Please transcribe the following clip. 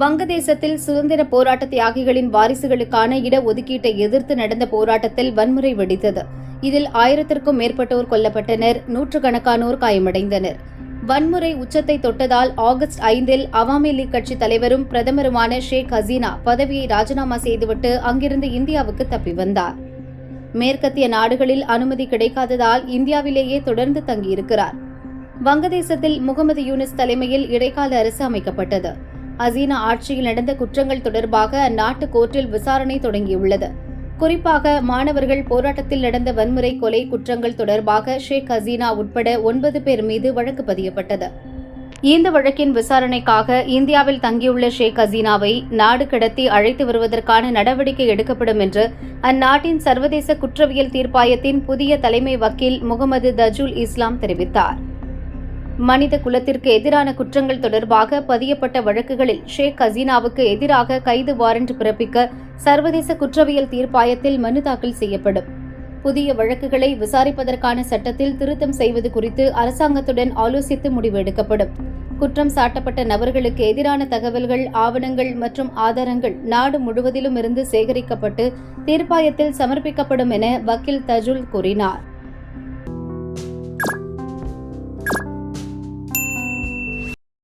வங்கதேசத்தில் சுதந்திர போராட்ட தியாகிகளின் வாரிசுகளுக்கான இடஒதுக்கீட்டை எதிர்த்து நடந்த போராட்டத்தில் வன்முறை வெடித்தது. இதில் ஆயிரத்திற்கும் மேற்பட்டோர் கொல்லப்பட்டனர் நூற்றுக்கணக்கானோர் காயமடைந்தனர். வன்முறை உச்சத்தை தொட்டதால் ஆகஸ்ட் ஐந்தில் அவாமி லீக் கட்சி தலைவரும் பிரதமருமான ஷேக் ஹசீனா பதவியை ராஜினாமா செய்துவிட்டு அங்கிருந்து இந்தியாவுக்கு தப்பி வந்தார். மேற்கத்திய நாடுகளில் அனுமதி கிடைக்காததால் இந்தியாவிலேயே தொடர்ந்து தங்கியிருக்கிறார். வங்கதேசத்தில் முகமது யூனிஸ் தலைமையில் இடைக்கால அரசு அமைக்கப்பட்டது. ஹசீனா ஆட்சியில் நடந்த குற்றங்கள் தொடர்பாக அந்நாட்டு கோர்ட்டில் விசாரணை தொடங்கியுள்ளது. குறிப்பாக மாணவர்கள் போராட்டத்தில் நடந்த வன்முறை கொலை குற்றங்கள் தொடர்பாக ஷேக் ஹசீனா உட்பட ஒன்பது பேர் மீது வழக்கு பதியப்பட்டது. இந்த வழக்கின் விசாரணைக்காக இந்தியாவில் தங்கியுள்ள ஷேக் ஹசீனாவை நாடு கடத்தி அழைத்து வருவதற்கான நடவடிக்கை எடுக்கப்படும் என்று அந்நாட்டின் சர்வதேச குற்றவியல் தீர்ப்பாயத்தின் புதிய தலைமை வக்கீல் முகமது தஜுல் இஸ்லாம் தெரிவித்தார். மனித குலத்திற்கு எதிரான குற்றங்கள் தொடர்பாக பதியப்பட்ட வழக்குகளில் ஷேக் ஹசீனாவுக்கு எதிராக கைது வாரண்ட் பிறப்பிக்க சர்வதேச குற்றவியல் தீர்ப்பாயத்தில் மனு தாக்கல் செய்யப்படும். புதிய வழக்குகளை விசாரிப்பதற்கான சட்டத்தில் திருத்தம் செய்வது குறித்து அரசாங்கத்துடன் ஆலோசித்து முடிவு எடுக்கப்படும். குற்றம் சாட்டப்பட்ட நபர்களுக்கு எதிரான தகவல்கள் ஆவணங்கள் மற்றும் ஆதாரங்கள் நாடு முழுவதிலும் இருந்து சேகரிக்கப்பட்டு தீர்ப்பாயத்தில் சமர்ப்பிக்கப்படும் என வக்கீல் தஜுல் கூறினார்.